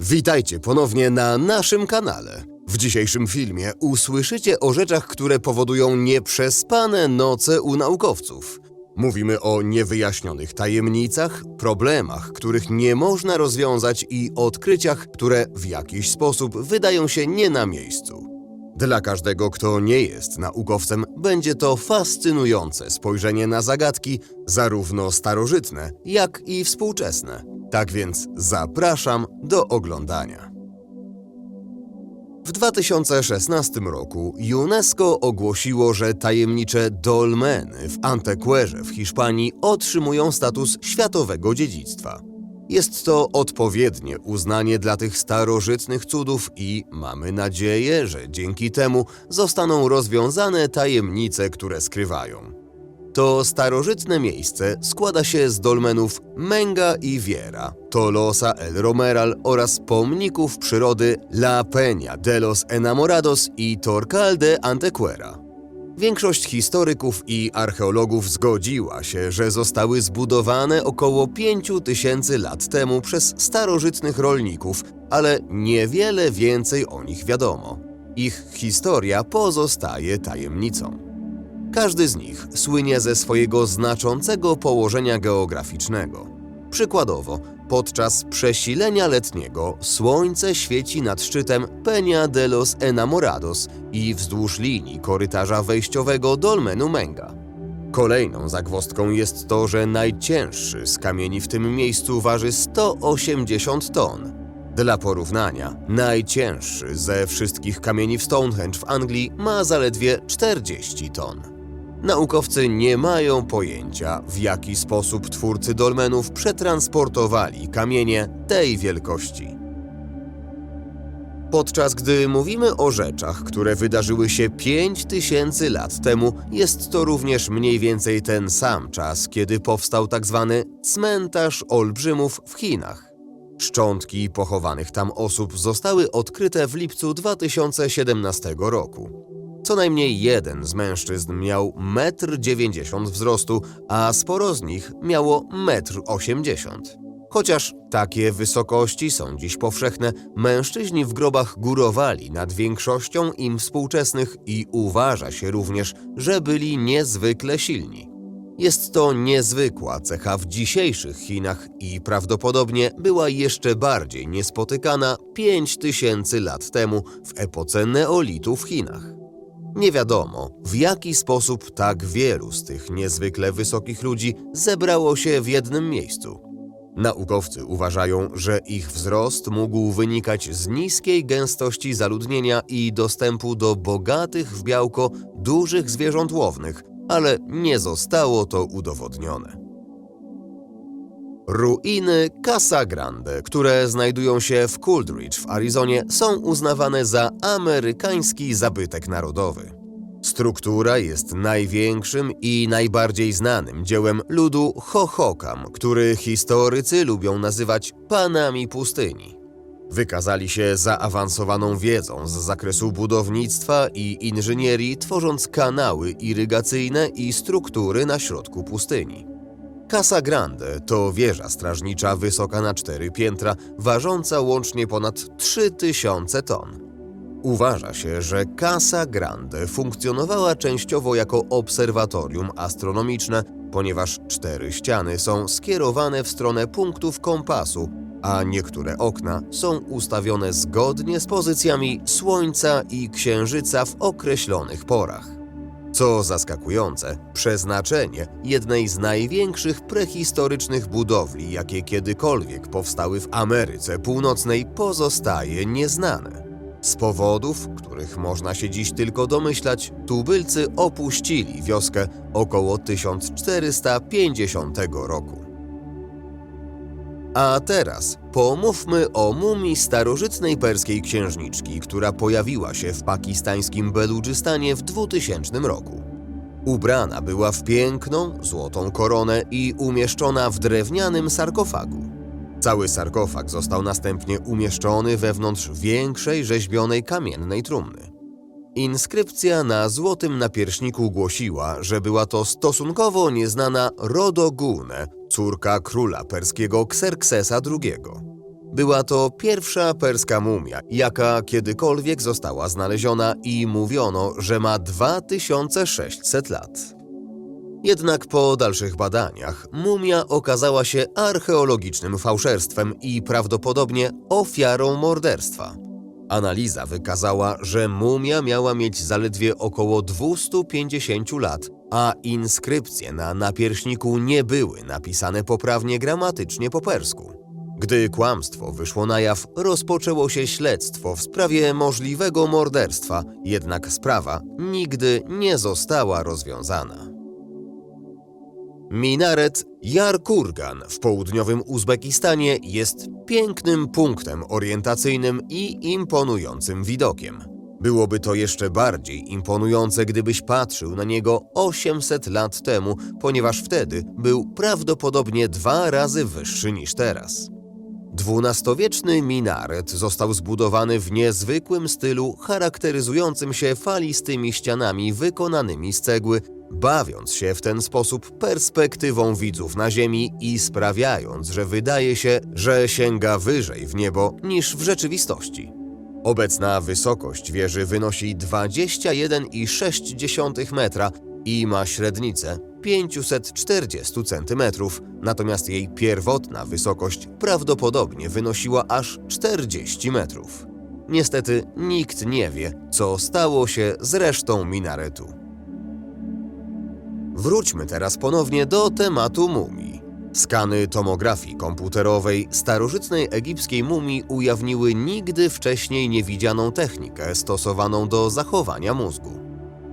Witajcie ponownie na naszym kanale. W dzisiejszym filmie usłyszycie o rzeczach, które powodują nieprzespane noce u naukowców. Mówimy o niewyjaśnionych tajemnicach, problemach, których nie można rozwiązać i odkryciach, które w jakiś sposób wydają się nie na miejscu. Dla każdego, kto nie jest naukowcem, będzie to fascynujące spojrzenie na zagadki, zarówno starożytne, jak i współczesne. Tak więc zapraszam do oglądania. W 2016 roku UNESCO ogłosiło, że tajemnicze dolmeny w Antequerze w Hiszpanii otrzymują status światowego dziedzictwa. Jest to odpowiednie uznanie dla tych starożytnych cudów i mamy nadzieję, że dzięki temu zostaną rozwiązane tajemnice, które skrywają. To starożytne miejsce składa się z dolmenów Menga i Viera, Tolosa el Romeral oraz pomników przyrody La Peña de los Enamorados i Torcal de Antequera. Większość historyków i archeologów zgodziła się, że zostały zbudowane około 5000 lat temu przez starożytnych rolników, ale niewiele więcej o nich wiadomo. Ich historia pozostaje tajemnicą. Każdy z nich słynie ze swojego znaczącego położenia geograficznego. Przykładowo, podczas przesilenia letniego słońce świeci nad szczytem Peña de los Enamorados i wzdłuż linii korytarza wejściowego Dolmenu Menga. Kolejną zagwozdką jest to, że najcięższy z kamieni w tym miejscu waży 180 ton. Dla porównania, najcięższy ze wszystkich kamieni w Stonehenge w Anglii ma zaledwie 40 ton. Naukowcy nie mają pojęcia, w jaki sposób twórcy dolmenów przetransportowali kamienie tej wielkości. Podczas gdy mówimy o rzeczach, które wydarzyły się 5000 lat temu, jest to również mniej więcej ten sam czas, kiedy powstał tzw. cmentarz olbrzymów w Chinach. Szczątki pochowanych tam osób zostały odkryte w lipcu 2017 roku. Co najmniej jeden z mężczyzn miał 1,90 m wzrostu, a sporo z nich miało 1,80 m. Chociaż takie wysokości są dziś powszechne, mężczyźni w grobach górowali nad większością im współczesnych i uważa się również, że byli niezwykle silni. Jest to niezwykła cecha w dzisiejszych Chinach i prawdopodobnie była jeszcze bardziej niespotykana 5000 lat temu w epoce neolitu w Chinach. Nie wiadomo, w jaki sposób tak wielu z tych niezwykle wysokich ludzi zebrało się w jednym miejscu. Naukowcy uważają, że ich wzrost mógł wynikać z niskiej gęstości zaludnienia i dostępu do bogatych w białko dużych zwierząt łownych, ale nie zostało to udowodnione. Ruiny Casa Grande, które znajdują się w Coolidge w Arizonie, są uznawane za amerykański zabytek narodowy. Struktura jest największym i najbardziej znanym dziełem ludu Hohokam, który historycy lubią nazywać panami pustyni. Wykazali się zaawansowaną wiedzą z zakresu budownictwa i inżynierii, tworząc kanały irygacyjne i struktury na środku pustyni. Casa Grande to wieża strażnicza wysoka na cztery piętra, ważąca łącznie ponad 3000 ton. Uważa się, że Casa Grande funkcjonowała częściowo jako obserwatorium astronomiczne, ponieważ cztery ściany są skierowane w stronę punktów kompasu, a niektóre okna są ustawione zgodnie z pozycjami Słońca i Księżyca w określonych porach. Co zaskakujące, przeznaczenie jednej z największych prehistorycznych budowli, jakie kiedykolwiek powstały w Ameryce Północnej, pozostaje nieznane. Z powodów, których można się dziś tylko domyślać, tubylcy opuścili wioskę około 1450 roku. A teraz pomówmy o mumii starożytnej perskiej księżniczki, która pojawiła się w pakistańskim Beludżystanie w 2000 roku. Ubrana była w piękną, złotą koronę i umieszczona w drewnianym sarkofagu. Cały sarkofag został następnie umieszczony wewnątrz większej rzeźbionej kamiennej trumny. Inskrypcja na złotym napierśniku głosiła, że była to stosunkowo nieznana Rodogune, córka króla perskiego Xerxesa II. Była to pierwsza perska mumia, jaka kiedykolwiek została znaleziona i mówiono, że ma 2600 lat. Jednak po dalszych badaniach mumia okazała się archeologicznym fałszerstwem i prawdopodobnie ofiarą morderstwa. Analiza wykazała, że mumia miała mieć zaledwie około 250 lat, a inskrypcje na napierśniku nie były napisane poprawnie gramatycznie po persku. Gdy kłamstwo wyszło na jaw, rozpoczęło się śledztwo w sprawie możliwego morderstwa, jednak sprawa nigdy nie została rozwiązana. Minaret Jarkurgan w południowym Uzbekistanie jest pięknym punktem orientacyjnym i imponującym widokiem. Byłoby to jeszcze bardziej imponujące, gdybyś patrzył na niego 800 lat temu, ponieważ wtedy był prawdopodobnie dwa razy wyższy niż teraz. Dwunastowieczny minaret został zbudowany w niezwykłym stylu charakteryzującym się falistymi ścianami wykonanymi z cegły, bawiąc się w ten sposób perspektywą widzów na ziemi i sprawiając, że wydaje się, że sięga wyżej w niebo niż w rzeczywistości. Obecna wysokość wieży wynosi 21,6 metra i ma średnicę 540 cm, natomiast jej pierwotna wysokość prawdopodobnie wynosiła aż 40 metrów. Niestety nikt nie wie, co stało się z resztą minaretu. Wróćmy teraz ponownie do tematu mumii. Skany tomografii komputerowej starożytnej egipskiej mumii ujawniły nigdy wcześniej niewidzianą technikę stosowaną do zachowania mózgu.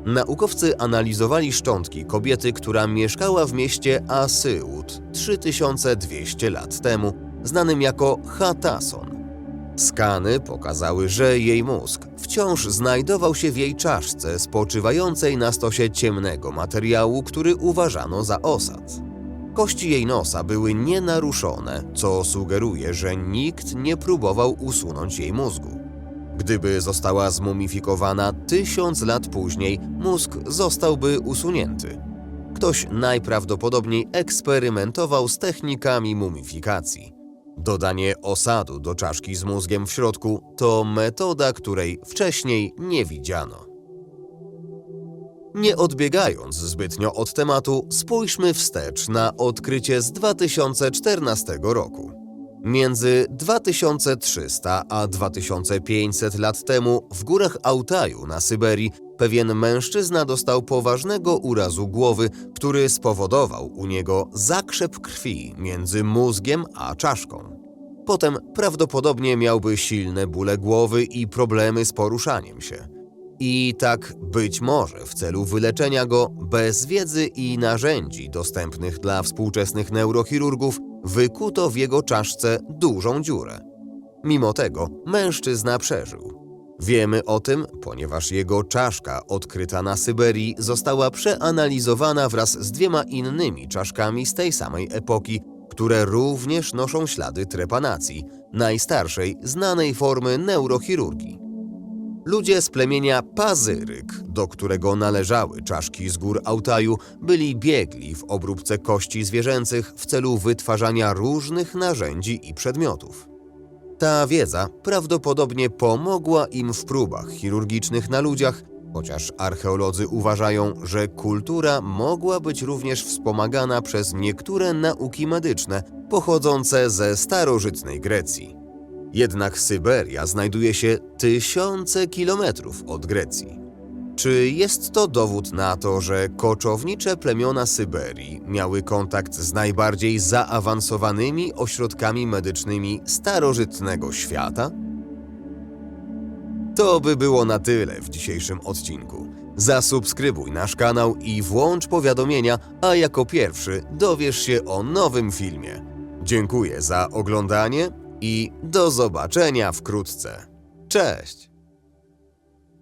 Naukowcy analizowali szczątki kobiety, która mieszkała w mieście Asyut 3200 lat temu, znanym jako Hatason. Skany pokazały, że jej mózg wciąż znajdował się w jej czaszce spoczywającej na stosie ciemnego materiału, który uważano za osad. Kości jej nosa były nienaruszone, co sugeruje, że nikt nie próbował usunąć jej mózgu. Gdyby została zmumifikowana tysiąc lat później, mózg zostałby usunięty. Ktoś najprawdopodobniej eksperymentował z technikami mumifikacji. Dodanie osadu do czaszki z mózgiem w środku to metoda, której wcześniej nie widziano. Nie odbiegając zbytnio od tematu, spójrzmy wstecz na odkrycie z 2014 roku. Między 2300 a 2500 lat temu w górach Altaju na Syberii pewien mężczyzna dostał poważnego urazu głowy, który spowodował u niego zakrzep krwi między mózgiem a czaszką. Potem prawdopodobnie miałby silne bóle głowy i problemy z poruszaniem się. I tak być może w celu wyleczenia go bez wiedzy i narzędzi dostępnych dla współczesnych neurochirurgów wykuto w jego czaszce dużą dziurę. Mimo tego mężczyzna przeżył. Wiemy o tym, ponieważ jego czaszka odkryta na Syberii została przeanalizowana wraz z dwiema innymi czaszkami z tej samej epoki, które również noszą ślady trepanacji, najstarszej znanej formy neurochirurgii. Ludzie z plemienia Pazyryk, do którego należały czaszki z gór Altaju, byli biegli w obróbce kości zwierzęcych w celu wytwarzania różnych narzędzi i przedmiotów. Ta wiedza prawdopodobnie pomogła im w próbach chirurgicznych na ludziach, chociaż archeolodzy uważają, że kultura mogła być również wspomagana przez niektóre nauki medyczne pochodzące ze starożytnej Grecji. Jednak Syberia znajduje się tysiące kilometrów od Grecji. Czy jest to dowód na to, że koczownicze plemiona Syberii miały kontakt z najbardziej zaawansowanymi ośrodkami medycznymi starożytnego świata? To by było na tyle w dzisiejszym odcinku. Zasubskrybuj nasz kanał i włącz powiadomienia, a jako pierwszy dowiesz się o nowym filmie. Dziękuję za oglądanie i do zobaczenia wkrótce. Cześć!